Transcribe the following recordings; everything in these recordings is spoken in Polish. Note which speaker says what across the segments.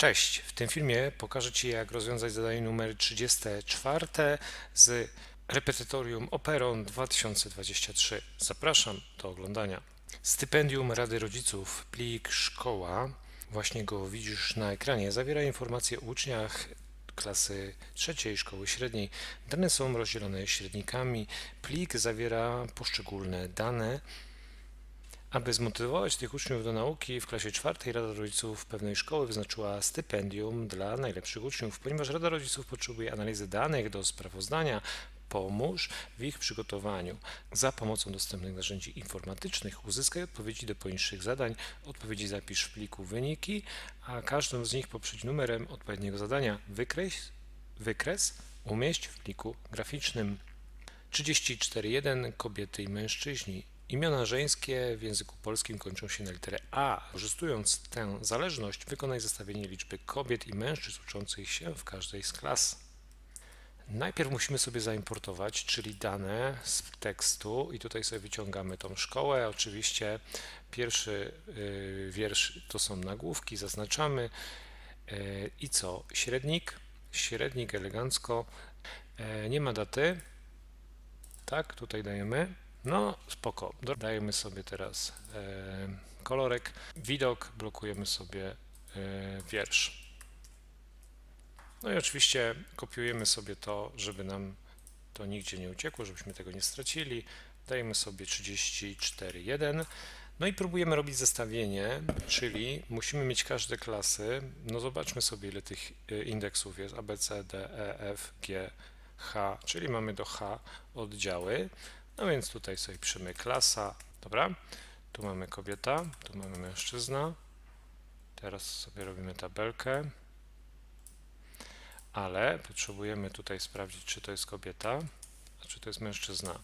Speaker 1: Cześć, w tym filmie pokażę Ci jak rozwiązać zadanie numer 34 z repetytorium Operon 2023. Zapraszam do oglądania. Stypendium Rady Rodziców, plik szkoła, właśnie go widzisz na ekranie, zawiera informacje o uczniach klasy trzeciej szkoły średniej. Dane są rozdzielone średnikami. Plik zawiera poszczególne dane, aby zmotywować tych uczniów do nauki, w klasie czwartej Rada Rodziców pewnej szkoły wyznaczyła stypendium dla najlepszych uczniów. Ponieważ Rada Rodziców potrzebuje analizy danych do sprawozdania, pomóż w ich przygotowaniu. Za pomocą dostępnych narzędzi informatycznych uzyskaj odpowiedzi do poniższych zadań. Odpowiedzi zapisz w pliku wyniki, a każdą z nich poprzedź numerem odpowiedniego zadania. Wykreś, wykres umieść w pliku graficznym. 34.1 Kobiety i mężczyźni. Imiona żeńskie w języku polskim kończą się na literę A. Wykorzystując tę zależność, wykonaj zestawienie liczby kobiet i mężczyzn uczących się w każdej z klas. Najpierw musimy sobie zaimportować, czyli dane z tekstu i tutaj sobie wyciągamy tą szkołę. Oczywiście pierwszy y, wiersz to są nagłówki, zaznaczamy y, i co? Średnik, średnik elegancko, y, nie ma daty, tak, tutaj dajemy. No, spoko. Dajemy sobie teraz e, kolorek. Widok, blokujemy sobie e, wiersz. No i oczywiście kopiujemy sobie to, żeby nam to nigdzie nie uciekło, żebyśmy tego nie stracili. Dajemy sobie 34.1. No i próbujemy robić zestawienie, czyli musimy mieć każde klasy. No zobaczmy sobie, ile tych e, indeksów jest A, B, C, D, E, F, G, H, czyli mamy do H oddziały. No więc tutaj sobie piszemy klasa, dobra? Tu mamy kobieta, tu mamy mężczyzna. Teraz sobie robimy tabelkę. Ale potrzebujemy tutaj sprawdzić, czy to jest kobieta, a czy to jest mężczyzna.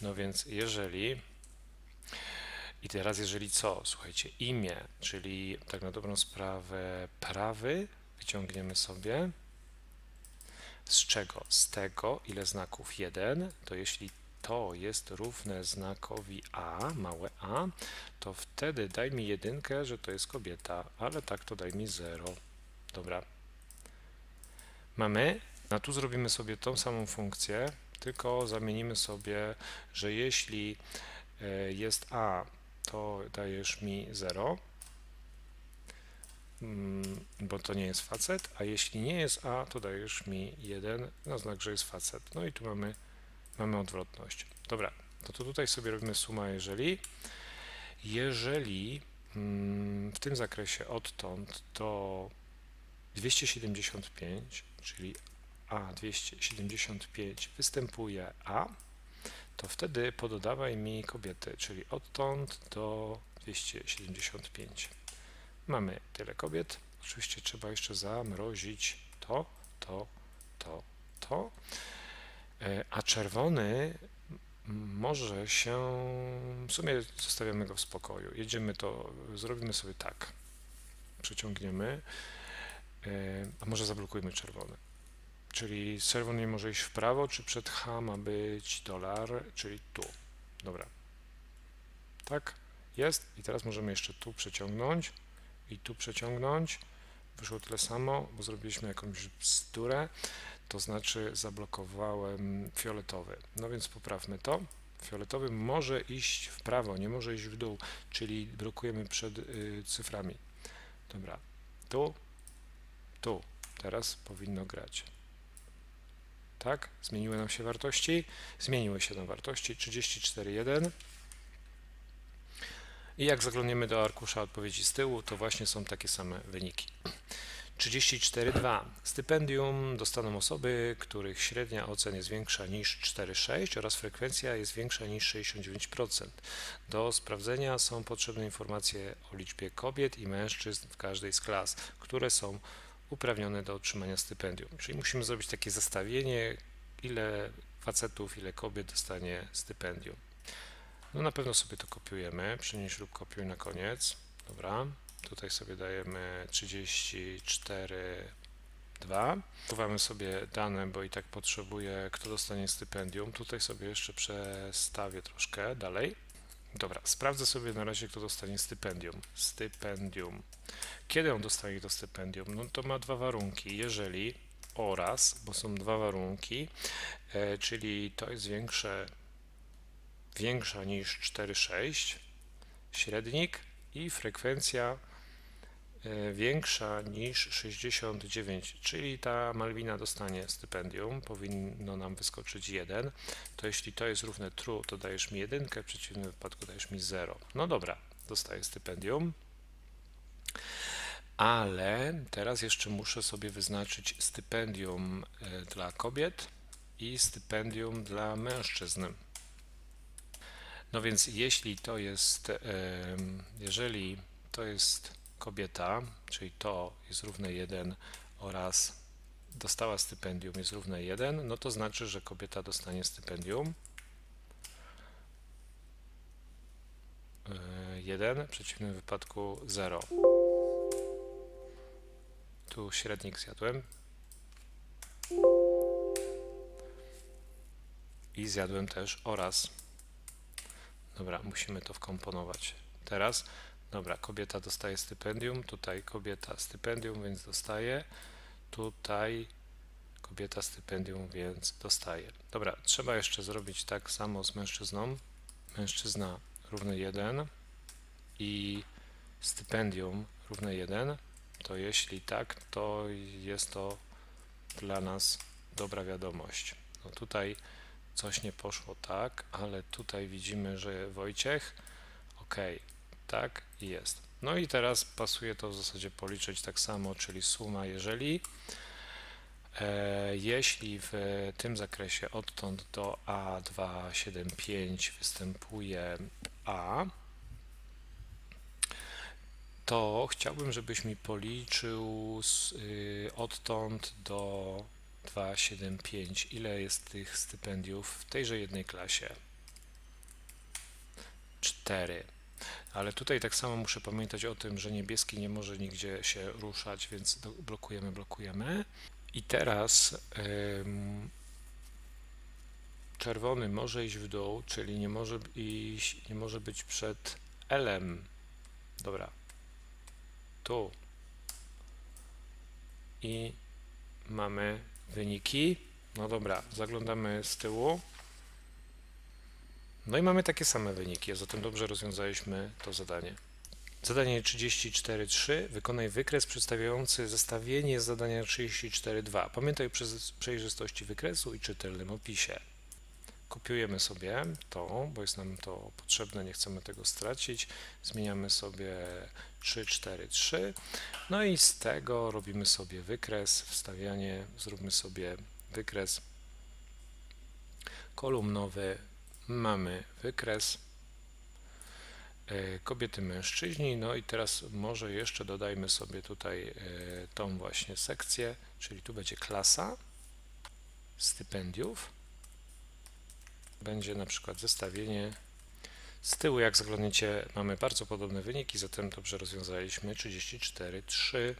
Speaker 1: No więc jeżeli i teraz jeżeli co? Słuchajcie, imię, czyli tak na dobrą sprawę prawy wyciągniemy sobie. Z czego? Z tego, ile znaków 1, to jeśli to jest równe znakowi A, małe a, to wtedy daj mi jedynkę, że to jest kobieta, ale tak to daj mi 0. Dobra. Mamy, a tu zrobimy sobie tą samą funkcję, tylko zamienimy sobie, że jeśli e, jest A, to dajesz mi 0, mm, bo to nie jest facet, a jeśli nie jest A, to dajesz mi 1 na znak, że jest facet. No i tu mamy mamy odwrotność. Dobra, to, to tutaj sobie robimy suma jeżeli. Jeżeli mm, w tym zakresie odtąd do 275, czyli A 275 występuje A, to wtedy pododawaj mi kobiety, czyli odtąd do 275. Mamy tyle kobiet. Oczywiście trzeba jeszcze zamrozić to, to, to, to. E, a czerwony może się, w sumie zostawiamy go w spokoju. Jedziemy to, zrobimy sobie tak. Przeciągniemy, e, a może zablokujmy czerwony. Czyli czerwony może iść w prawo, czy przed H ma być dolar, czyli tu. Dobra. Tak? Jest. I teraz możemy jeszcze tu przeciągnąć i tu przeciągnąć. Wyszło tyle samo, bo zrobiliśmy jakąś bzdurę to znaczy zablokowałem fioletowy. No więc poprawmy to. Fioletowy może iść w prawo, nie może iść w dół, czyli blokujemy przed y, cyframi. Dobra, tu, tu, teraz powinno grać. Tak? Zmieniły nam się wartości? Zmieniły się nam wartości 34.1. I jak zaglądniemy do arkusza odpowiedzi z tyłu, to właśnie są takie same wyniki. 34,2. Stypendium dostaną osoby, których średnia ocen jest większa niż 4,6 oraz frekwencja jest większa niż 69%. Do sprawdzenia są potrzebne informacje o liczbie kobiet i mężczyzn w każdej z klas, które są uprawnione do otrzymania stypendium. Czyli musimy zrobić takie zestawienie, ile facetów, ile kobiet dostanie stypendium. No na pewno sobie to kopiujemy, przenieś lub kopiuj na koniec. Dobra, Tutaj sobie dajemy 34, 2. Chowamy sobie dane, bo i tak potrzebuję, kto dostanie stypendium. Tutaj sobie jeszcze przestawię troszkę dalej. Dobra, sprawdzę sobie na razie, kto dostanie stypendium. Stypendium. Kiedy on dostanie to stypendium? No to ma dwa warunki. Jeżeli oraz, bo są dwa warunki, e, czyli to jest większe, większa niż 4,6 średnik i frekwencja większa niż 69, czyli ta Malwina dostanie stypendium, powinno nam wyskoczyć 1, to jeśli to jest równe true, to dajesz mi 1, w przeciwnym wypadku dajesz mi 0. No dobra, dostaję stypendium, ale teraz jeszcze muszę sobie wyznaczyć stypendium e, dla kobiet i stypendium dla mężczyzn. No więc jeśli to jest, jeżeli to jest kobieta, czyli to jest równe 1 oraz dostała stypendium jest równe 1, no to znaczy, że kobieta dostanie stypendium. 1, w przeciwnym wypadku 0. Tu średnik zjadłem. I zjadłem też oraz. Dobra, musimy to wkomponować. Teraz, dobra, kobieta dostaje stypendium, tutaj kobieta stypendium, więc dostaje. Tutaj kobieta stypendium, więc dostaje. Dobra, trzeba jeszcze zrobić tak samo z mężczyzną. Mężczyzna równy 1 i stypendium równe 1, to jeśli tak, to jest to dla nas dobra wiadomość. No tutaj coś nie poszło tak, ale tutaj widzimy, że Wojciech, ok, tak jest. No i teraz pasuje to w zasadzie policzyć tak samo, czyli suma jeżeli. E, jeśli w tym zakresie odtąd do A275 występuje A, to chciałbym, żebyś mi policzył z, y, odtąd do 275, ile jest tych stypendiów w tejże jednej klasie. 4. Ale tutaj tak samo muszę pamiętać o tym, że niebieski nie może nigdzie się ruszać, więc blokujemy, blokujemy. I teraz czerwony może iść w dół, czyli nie może iść, nie może być przed L-em. Dobra. Tu. I mamy wyniki. No dobra, zaglądamy z tyłu. No i mamy takie same wyniki, a zatem dobrze rozwiązaliśmy to zadanie. Zadanie 34.3. Wykonaj wykres przedstawiający zestawienie zadania 34.2. Pamiętaj o przejrzystości wykresu i czytelnym opisie. Kopiujemy sobie to, bo jest nam to potrzebne, nie chcemy tego stracić. Zmieniamy sobie 343. No i z tego robimy sobie wykres, wstawianie, zróbmy sobie wykres kolumnowy. Mamy wykres e, kobiety, mężczyźni. No i teraz może jeszcze dodajmy sobie tutaj e, tą właśnie sekcję, czyli tu będzie klasa stypendiów. Będzie na przykład zestawienie z tyłu, jak zaglądniecie, mamy bardzo podobne wyniki, zatem dobrze rozwiązaliśmy 34,3.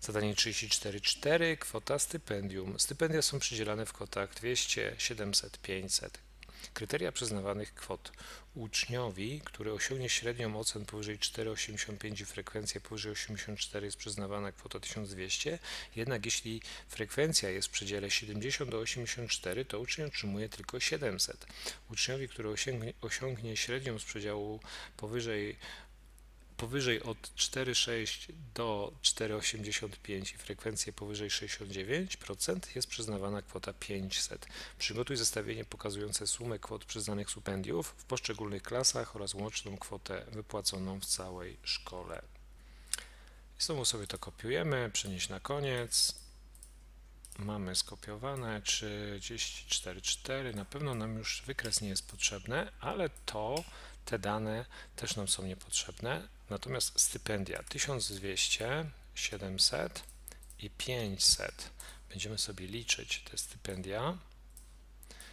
Speaker 1: Zadanie 34,4, kwota stypendium. Stypendia są przydzielane w kwotach 200, 700, 500. Kryteria przyznawanych kwot. Uczniowi, który osiągnie średnią ocen powyżej 4,85 i frekwencję powyżej 84 jest przyznawana kwota 1200, jednak jeśli frekwencja jest w przedziale 70 do 84, to uczeń otrzymuje tylko 700. Uczniowi, który osiągnie, osiągnie średnią z przedziału powyżej powyżej od 4,6 do 4,85 i frekwencję powyżej 69% jest przyznawana kwota 500. Przygotuj zestawienie pokazujące sumę kwot przyznanych stypendiów w poszczególnych klasach oraz łączną kwotę wypłaconą w całej szkole. Znowu sobie to kopiujemy, przenieść na koniec. Mamy skopiowane 34,4. Na pewno nam już wykres nie jest potrzebny, ale to, te dane też nam są niepotrzebne. Natomiast stypendia 1200, 700 i 500. Będziemy sobie liczyć te stypendia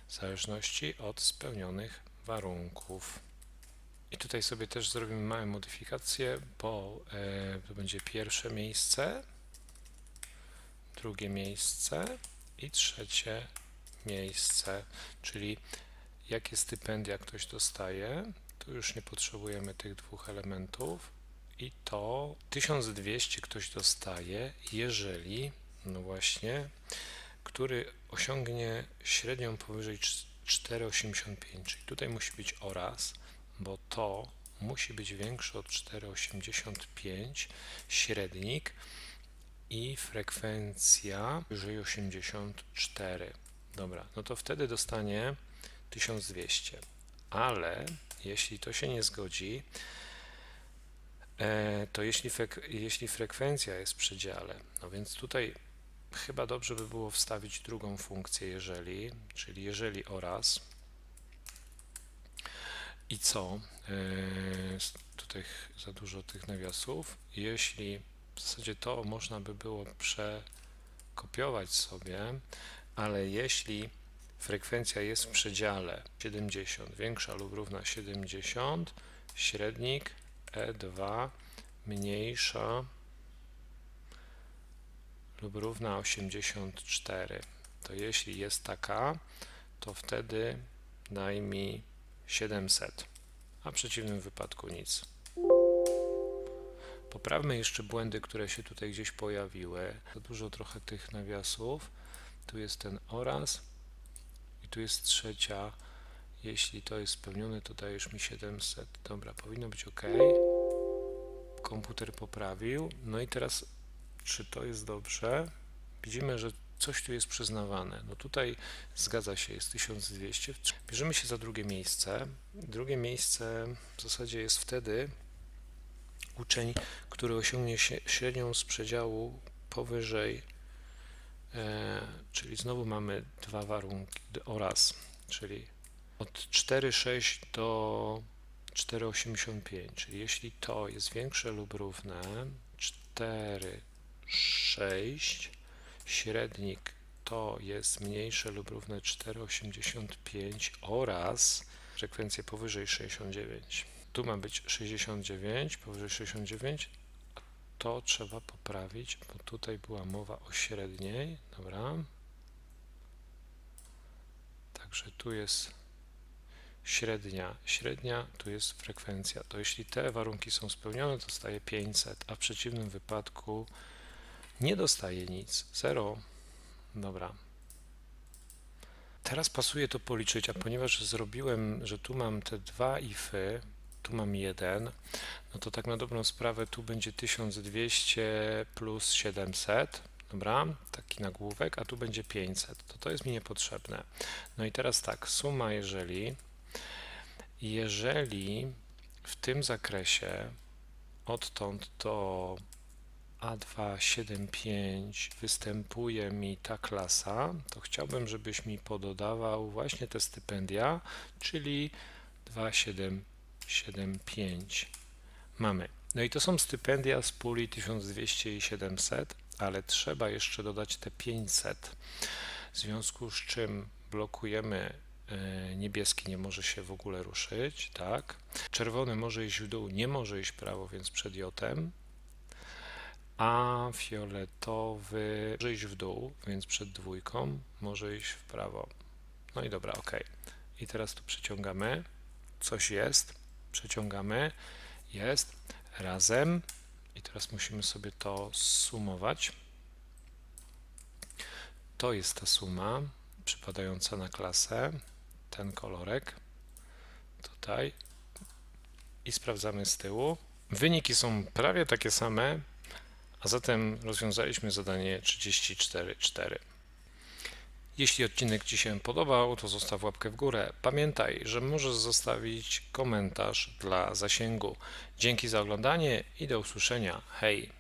Speaker 1: w zależności od spełnionych warunków. I tutaj sobie też zrobimy małe modyfikacje, bo e, to będzie pierwsze miejsce, drugie miejsce i trzecie miejsce, czyli jakie stypendia ktoś dostaje, Tu już nie potrzebujemy tych dwóch elementów. I to 1200 ktoś dostaje, jeżeli, no właśnie, który osiągnie średnią powyżej cz- 4,85. Czyli tutaj musi być oraz, bo to musi być większe od 4,85 średnik i frekwencja wyżej 84. Dobra, no to wtedy dostanie 1200. Ale jeśli to się nie zgodzi, e, to jeśli, frek jeśli frekwencja jest w przedziale, no więc tutaj chyba dobrze by było wstawić drugą funkcję jeżeli, czyli jeżeli oraz i co? E, tutaj za dużo tych nawiasów. Jeśli w zasadzie to można by było przekopiować sobie, ale jeśli frekwencja jest w przedziale 70, większa lub równa 70, średnik E2 mniejsza lub równa 84, to jeśli jest taka, to wtedy daj mi 700, a w przeciwnym wypadku nic. Poprawmy jeszcze błędy, które się tutaj gdzieś pojawiły. Za dużo trochę tych nawiasów. Tu jest ten oraz tu jest trzecia. Jeśli to jest spełnione, to dajesz mi 700. Dobra, powinno być ok. Komputer poprawił. No i teraz, czy to jest dobrze? Widzimy, że coś tu jest przyznawane. No tutaj zgadza się, jest 1200. Bierzemy się za drugie miejsce. Drugie miejsce w zasadzie jest wtedy uczeń, który osiągnie średnią z przedziału powyżej, czyli znowu mamy dwa warunki oraz, czyli od 4,6 do 4,85, czyli jeśli to jest większe lub równe 4,6, średnik to jest mniejsze lub równe 4,85 oraz frekwencje powyżej 69. Tu ma być 69, powyżej 69, a to trzeba poprawić, bo tutaj była mowa o średniej, dobra. Także tu jest średnia, średnia, tu jest frekwencja. To jeśli te warunki są spełnione, to dostaje 500, a w przeciwnym wypadku nie dostaje nic, 0. Dobra. Teraz pasuje to policzyć, a ponieważ zrobiłem, że tu mam te dwa ify, tu mam jeden, no to tak na dobrą sprawę tu będzie 1200 plus 700, dobra, taki nagłówek, a tu będzie 500, to to jest mi niepotrzebne. No i teraz tak, suma jeżeli, jeżeli w tym zakresie odtąd do A275 występuje mi ta klasa, to chciałbym, żebyś mi pododawał właśnie te stypendia, czyli 2775 mamy. No i to są stypendia z puli 1200 i 700, ale trzeba jeszcze dodać te 500, w związku z czym blokujemy e, niebieski nie może się w ogóle ruszyć, tak? Czerwony może iść w dół, nie może iść w prawo, więc przed jotem, a fioletowy może iść w dół, więc przed dwójką może iść w prawo. No i dobra, ok. I teraz tu przeciągamy. Coś jest. Przeciągamy. Jest. Razem. I teraz musimy sobie to sumować. To jest ta suma przypadająca na klasę. Ten kolorek. Tutaj. I sprawdzamy z tyłu. Wyniki są prawie takie same, a zatem rozwiązaliśmy zadanie 34.4. Jeśli odcinek Ci się podobał, to zostaw łapkę w górę. Pamiętaj, że możesz zostawić komentarz dla zasięgu. Dzięki za oglądanie i do usłyszenia. Hej!